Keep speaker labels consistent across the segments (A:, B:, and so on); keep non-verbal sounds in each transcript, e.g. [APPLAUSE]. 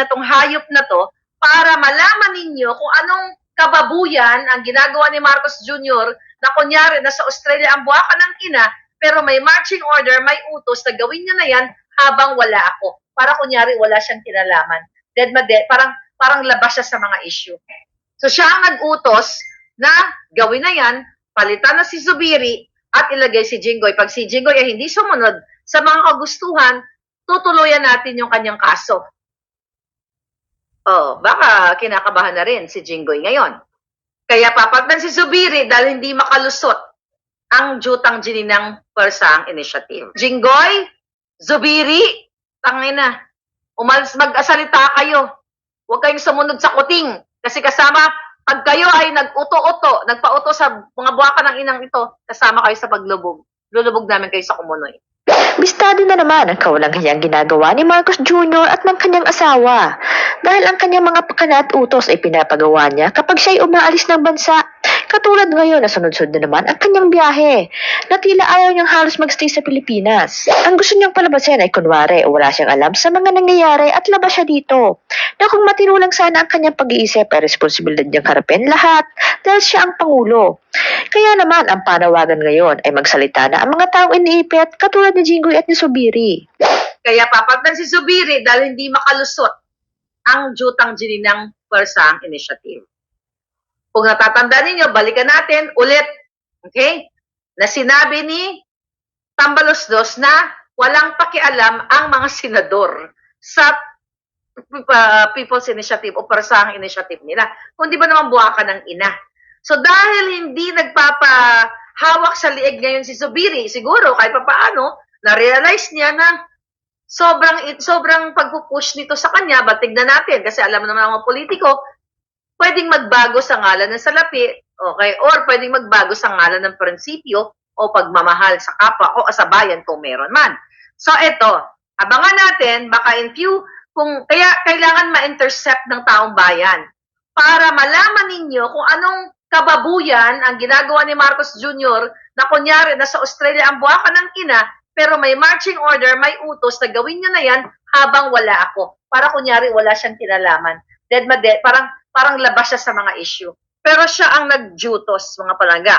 A: na tong hayop na to para malaman ninyo kung anong kababuyan ang ginagawa ni Marcos Jr. na kunyari nasa Australia ang buwaka ng ina pero may marching order, may utos na gawin niya na yan habang wala ako. Para kunyari wala siyang kinalaman. Dead ma dead, parang, parang labas siya sa mga issue. So siya ang nag-utos na gawin na yan, palitan na si Zubiri at ilagay si Jinggoy. Pag si Jinggoy ay hindi sumunod sa mga kagustuhan, tutuluyan natin yung kanyang kaso. Oh, baka kinakabahan na rin si Jinggoy ngayon. Kaya papagdan si Zubiri dahil hindi makalusot ang jutang gininang Persang Initiative. Jinggoy, Zubiri, tangina, umalis mag-asalita kayo. Huwag kayong sumunod sa kuting. Kasi kasama, pag kayo ay nag-uto-uto, nagpa-uto sa mga buwaka ng inang ito, kasama kayo sa paglubog. Lulubog namin kayo sa kumunoy.
B: Bistado na naman ang kawalang hiyang ginagawa ni Marcos Jr. at ng kanyang asawa dahil ang kanyang mga pakana at utos ay pinapagawa niya kapag siya'y umaalis ng bansa. Katulad ngayon na sunod-sunod na naman ang kanyang biyahe na tila ayaw niyang halos magstay sa Pilipinas. Ang gusto niyang palabasin ay kunwari wala siyang alam sa mga nangyayari at labas siya dito. Na kung matino lang sana ang kanyang pag-iisip ay responsibilidad niyang harapin lahat dahil siya ang Pangulo. Kaya naman ang panawagan ngayon ay magsalita na ang mga taong iniipit katulad ni Jinggoy at ni Subiri.
A: Kaya papagdan si Zubiri dahil hindi makalusot ang jutang gininang Persang Initiative. Kung natatandaan ninyo, balikan natin ulit, okay, na sinabi ni Tambalos Dos na walang pakialam ang mga senador sa uh, People's Initiative o Persang Initiative nila. Kung di ba naman buwakan ng ina. So dahil hindi nagpapahawak sa liig ngayon si Zubiri, siguro kahit pa paano, na-realize niya na sobrang sobrang pagpupush nito sa kanya, but tignan natin kasi alam naman ng mga politiko, pwedeng magbago sa ngalan ng salapi, okay, or pwedeng magbago sa ngalan ng prinsipyo o pagmamahal sa kapwa o sa bayan kung meron man. So ito, abangan natin, baka in few, kung kaya kailangan ma-intercept ng taong bayan para malaman ninyo kung anong kababuyan ang ginagawa ni Marcos Jr. na kunyari nasa Australia ang buwaka ng ina pero may marching order, may utos na gawin niya na yan habang wala ako. Para kunyari wala siyang kinalaman. Dead ma dead, parang, parang labas siya sa mga issue. Pero siya ang nagjutos, mga palangga.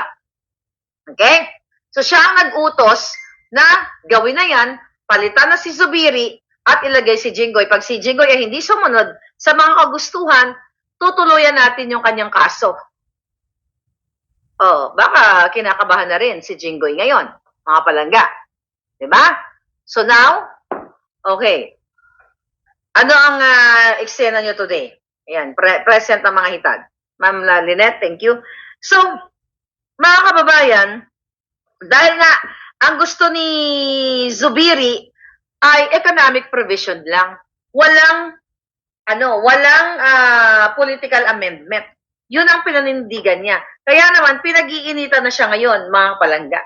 A: Okay? So siya ang nag-utos na gawin na yan, palitan na si Zubiri at ilagay si Jinggoy. Pag si Jinggoy ay hindi sumunod sa mga kagustuhan, tutuluyan natin yung kanyang kaso. Oh, baka kinakabahan na rin si Jinggoy ngayon, mga palangga. 'Di ba? So now, okay. Ano ang uh, eksena nyo today? Ayan, pre- present ang mga hitag. Ma'am Lynette, thank you. So, mga kababayan, dahil nga ang gusto ni Zubiri ay economic provision lang. Walang ano, walang uh, political amendment. Yun ang pinanindigan niya. Kaya naman, pinag-iinitan na siya ngayon, mga palangga.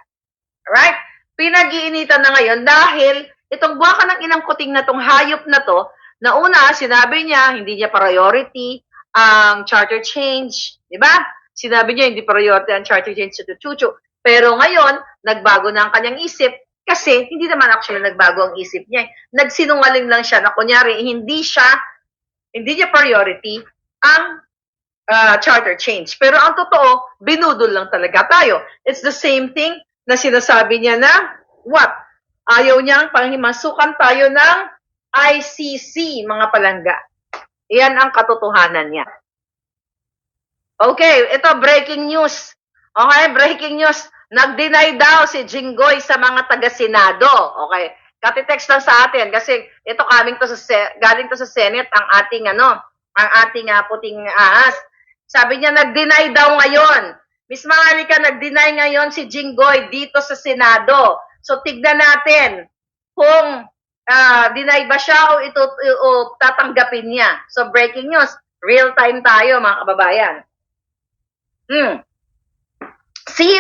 A: Alright? Pinag-iinitan na ngayon dahil itong buwaka ng inang kuting na tong hayop na to, na una, sinabi niya, hindi niya priority ang charter change. Di ba? Sinabi niya, hindi priority ang charter change sa Chuchu. Pero ngayon, nagbago na ang kanyang isip kasi hindi naman actually nagbago ang isip niya. Nagsinungaling lang siya na kunyari, hindi siya, hindi niya priority ang uh, charter change. Pero ang totoo, binudol lang talaga tayo. It's the same thing na sinasabi niya na, what? Ayaw niyang panghimasukan tayo ng ICC, mga palangga. Iyan ang katotohanan niya. Okay, ito breaking news. Okay, breaking news. Nag-deny daw si Jinggoy sa mga taga-Senado. Okay, katitext lang sa atin kasi ito coming to sa galing to sa Senate ang ating ano, ang ating uh, puting ahas. Sabi niya nag-deny daw ngayon. Miss Maharika, nag-deny ngayon si Jinggoy dito sa Senado. So tignan natin kung uh, deny ba siya o ito o, tatanggapin niya. So breaking news, real time tayo mga kababayan. Hmm. See?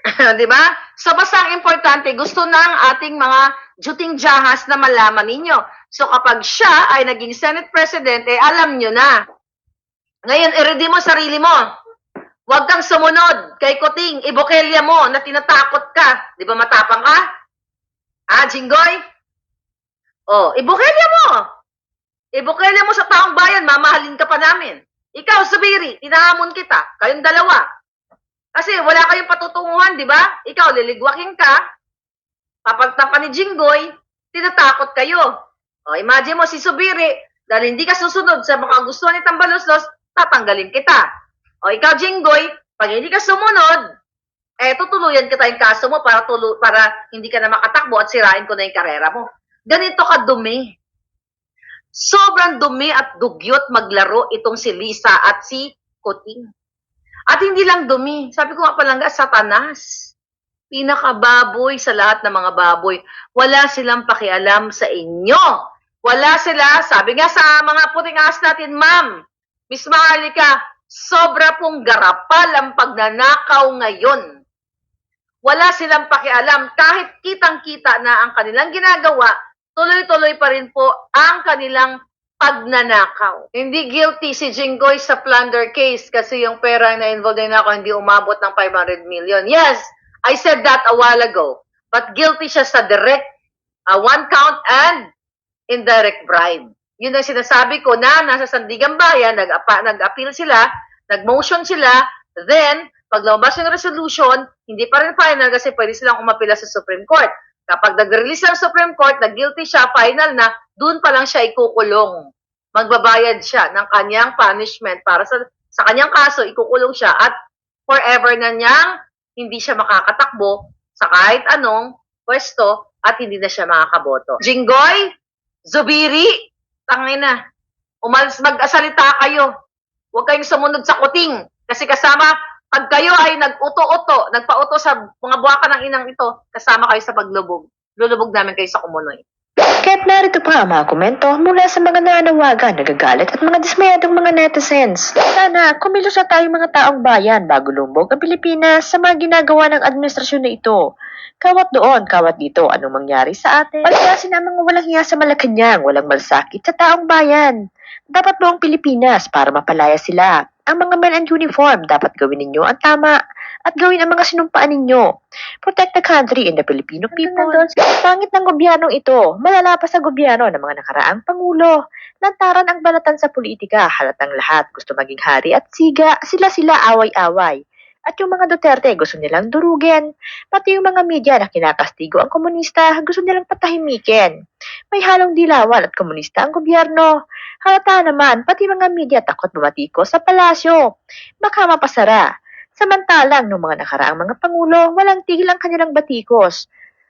A: [LAUGHS] 'Di ba? So basta ang importante, gusto ng ating mga juting jahas na malaman ninyo. So kapag siya ay naging Senate President, eh alam nyo na. Ngayon, i-ready mo sarili mo. Huwag kang sumunod kay Kuting, ibokelya mo na tinatakot ka. Di ba matapang ka? Ah, Jinggoy? Oh, ibokelya mo. Ibukele mo sa taong bayan, mamahalin ka pa namin. Ikaw, Zubiri, tinahamon kita. Kayong dalawa. Kasi wala kayong patutunguhan, di ba? Ikaw, liligwaking ka. Papagtan ka ni Jinggoy, tinatakot kayo. O, imagine mo si Subiri, dahil hindi ka susunod sa mga gusto ni Tambaloslos, tatanggalin kita. O, ikaw, Jinggoy, pag hindi ka sumunod, eh, tutuluyan kita yung kaso mo para, tulo, para hindi ka na makatakbo at sirain ko na yung karera mo. Ganito ka dumi. Sobrang dumi at dugyot maglaro itong si Lisa at si Kuting. At hindi lang dumi. Sabi ko nga palangga, satanas. Pinakababoy sa lahat ng mga baboy. Wala silang pakialam sa inyo. Wala sila, sabi nga sa mga puting ahas natin, ma'am, Miss Mahalika, sobra pong garapal ang pagnanakaw ngayon. Wala silang pakialam. Kahit kitang-kita na ang kanilang ginagawa, tuloy-tuloy pa rin po ang kanilang pagnanakaw. Hindi guilty si Jinggoy sa plunder case kasi yung pera na involved din ako hindi umabot ng 500 million. Yes, I said that a while ago. But guilty siya sa direct uh, one count and indirect bribe. Yun ang sinasabi ko na nasa Sandigan Bayan, nag-apa, nag-appeal sila, nag-motion sila, then, pag lumabas yung resolution, hindi pa rin final kasi pwede silang umapila sa Supreme Court. Kapag nag-release ang Supreme Court na guilty siya, final na, dun pa lang siya ikukulong. Magbabayad siya ng kanyang punishment para sa, sa kanyang kaso, ikukulong siya at forever na niyang hindi siya makakatakbo sa kahit anong pwesto at hindi na siya makakaboto. Jinggoy, Zubiri, tangina, umalis mag-asalita kayo. Huwag kayong sumunod sa kuting. Kasi kasama, pag kayo ay nag-uto-uto, nagpa-uto sa mga buwaka ng inang ito, kasama kayo sa paglubog. Lulubog namin kayo sa kumunoy.
B: Kaya't narito pa ang mga komento mula sa mga nananawagan, nagagalit at mga dismayadong mga netizens. Sana kumilos na tayo mga taong bayan bago lumbog ang Pilipinas sa mga ginagawa ng administrasyon na ito. Kawat doon, kawat dito, anong mangyari sa atin? Palyasin ang mga walang hiya sa Malacanang, walang malsakit sa taong bayan. Dapat buong Pilipinas para mapalaya sila. Ang mga men and uniform, dapat gawin ninyo ang tama at gawin ang mga sinumpaan ninyo. Protect the country and the Filipino people. Pangit ng gobyernong ito, malala pa sa gobyerno ng mga nakaraang pangulo. Lantaran ang balatan sa politika, halatang lahat gusto maging hari at siga, sila-sila away-away. At yung mga Duterte gusto nilang durugin. Pati yung mga media na kinakastigo ang komunista, gusto nilang patahimikin. May halong dilawan at komunista ang gobyerno. Halata naman, pati mga media takot bumatiko sa palasyo. Baka mapasara. Samantalang, nung mga nakaraang mga pangulo, walang tigil ang kanilang batikos.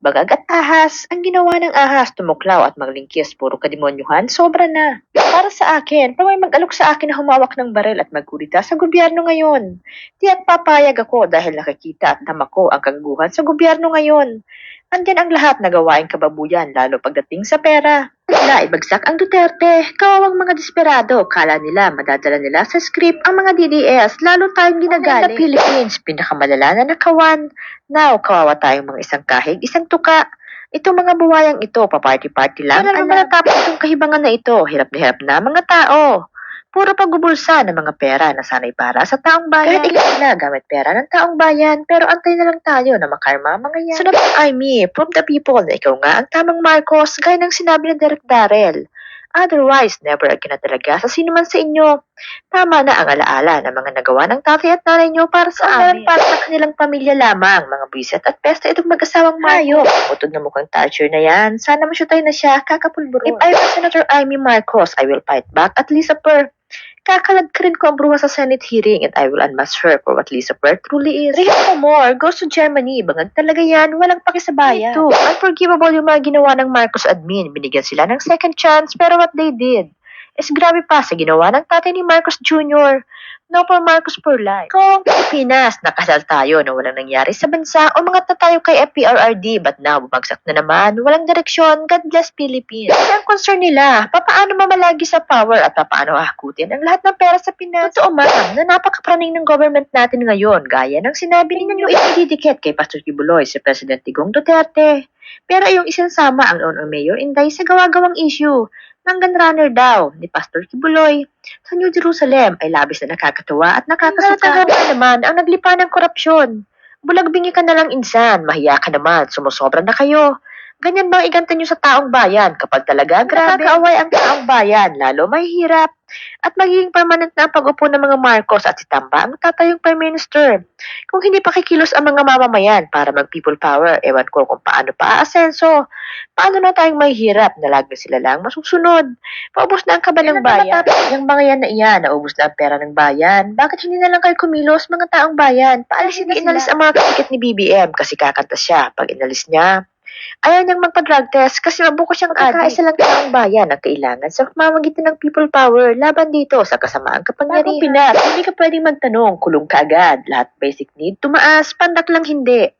B: Bagag at ahas, ang ginawa ng ahas, tumuklaw at maglingkis, puro kademonyuhan, sobra na. Para sa akin, pag may mag-alok sa akin na humawak ng baril at magkurita sa gobyerno ngayon, tiyak papayag ako dahil nakikita at namako ang kangguhan sa gobyerno ngayon. Andyan ang lahat na gawaing kababuyan, lalo pagdating sa pera. Na ibagsak ang Duterte, kawawang mga desperado, kala nila madadala nila sa script ang mga DDS, lalo tayong ginagaling. Sa Philippines, pinakamalala na nakawan. Now, kawawa tayong mga isang kahig, isang tuka. Itong mga buwayang ito, paparty-party lang. Kailan naman natapos itong kahibangan na ito? Hirap na hirap na mga tao. Puro pagbubulsa ng mga pera na sanay para sa taong bayan. Kahit ilan na gamit pera ng taong bayan, pero antay na lang tayo na makarma ang mga yan. Sunod ang I me, prove the people na ikaw nga ang tamang Marcos, gaya ng sinabi ni Derek Darrell. Otherwise, never again na talaga sa sino man sa inyo. Tama na ang alaala ng mga nagawa ng tatay at nanay nyo para sa amin. Para sa kanilang pamilya lamang, mga buwisit at pesta itong mag-asawang mayo. Utod na mukhang toucher na yan. Sana masyutay na siya, kakapulburo. If I were Senator Amy Marcos, I will fight back at Lisa Per. Kakalagkarin ko ang bruha sa Senate hearing and I will unmask her for what Lisa Per truly is. Rehan more, goes to Germany. Bangag talaga yan, walang pakisabayan. Ito, unforgivable yung mga ginawa ng Marcos admin. Binigyan sila ng second chance, pero what they did is grabe pa sa ginawa ng tatay ni Marcos Jr. No for Marcos for life. Kung Pilipinas, nakasal tayo na walang nangyari sa bansa, umangat na tayo kay FPRRD, but now bumagsak na naman, walang direksyon, God bless Philippines. Kasi ang concern nila, papaano mamalagi sa power at papaano hakutin ang lahat ng pera sa Pinas. Totoo ma'am, na napakapraning ng government natin ngayon, gaya ng sinabi ninyo ididikit kay Pastor Kibuloy si President Tigong Duterte. Pero yung isansama ang noon mayor Inday sa gawa-gawang issue. Ng gunrunner daw ni Pastor Kibuloy sa New Jerusalem ay labis na nakakatawa at nakakasuka. Ang naman ang naglipa ng korupsyon. Bulagbingi ka na lang insan, mahiya ka naman, sumusobra na kayo. Ganyan ba ang iganta nyo sa taong bayan kapag talaga grabe nakakaaway ang taong bayan, lalo mahihirap. At magiging permanent na ang pag-upo ng mga Marcos at si Tamba ang tatayong Prime Minister. Kung hindi pa kikilos ang mga mamamayan para mag-people power, ewan ko kung paano pa aasenso. Paano na tayong mahihirap na lagi sila lang masusunod? Paubos na ang kaba ng bayan. Yung mga yan na iyan, naubos na ang pera ng bayan. Bakit hindi na lang kayo kumilos, mga taong bayan? Paalisin na inalis ang mga kasikat ni BBM kasi kakanta siya. Pag inalis niya, Ayaw niyang magpa-drug test kasi mabuko siyang Magkakaisa lang taong bayan ang kailangan sa pamamagitan ng people power laban dito sa kasamaang kapangyarihan. Pinas, hindi ka pwedeng magtanong, kulong ka agad. Lahat basic need, tumaas, pandak lang hindi.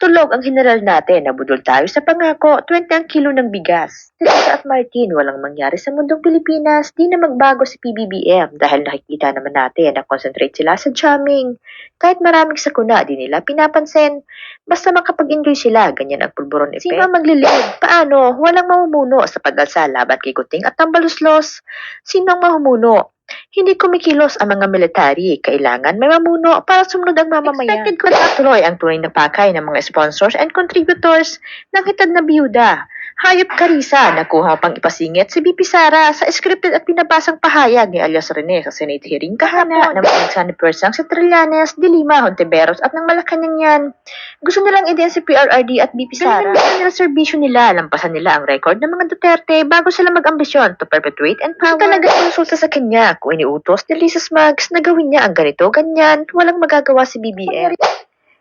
B: Tulog ang general natin, nabudol tayo sa pangako, 20 ang kilo ng bigas. Teresa at Martin, walang mangyari sa mundong Pilipinas, di na magbago si PBBM dahil nakikita naman natin na concentrate sila sa jamming. Kahit maraming sakuna, di nila pinapansin. Basta makapag-enjoy sila, ganyan ang pulburon effect. Sino maglilid? Paano? Walang mamumuno sa pag-alsa laban kay Kuting at Tambaluslos. Sino ang mamumuno? Hindi kumikilos ang mga military. Kailangan may mamuno para sumunod ang mamamayan. Expected ko na tuloy ang tunay na pakay ng mga sponsors and contributors ng hitad na biyuda. Hayop Karisa, nakuha pang ipasingit si BP Sara sa scripted at pinabasang pahayag ni alias Rene sa Senate hearing kahapon na mga ni Persang sa Trillanes, Dilima, Hontiveros at ng Malacanang yan. Gusto nilang idean si PRRD at BP Sara. Ganun nila serbisyo nila, lampasan nila ang record ng mga Duterte bago sila mag-ambisyon to perpetuate and power. Talaga konsulta sa kanya kung iniutos ni Lisa Smugs na gawin niya ang ganito, ganyan, walang magagawa si BBM.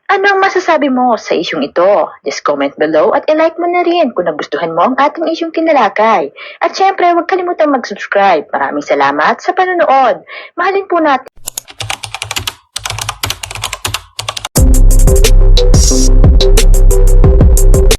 B: Ano ang masasabi mo sa isyong ito? Just comment below at ilike mo na rin kung nagustuhan mo ang ating isyong tinalakay. At syempre, huwag kalimutang mag-subscribe. Maraming salamat sa panonood. Mahalin po natin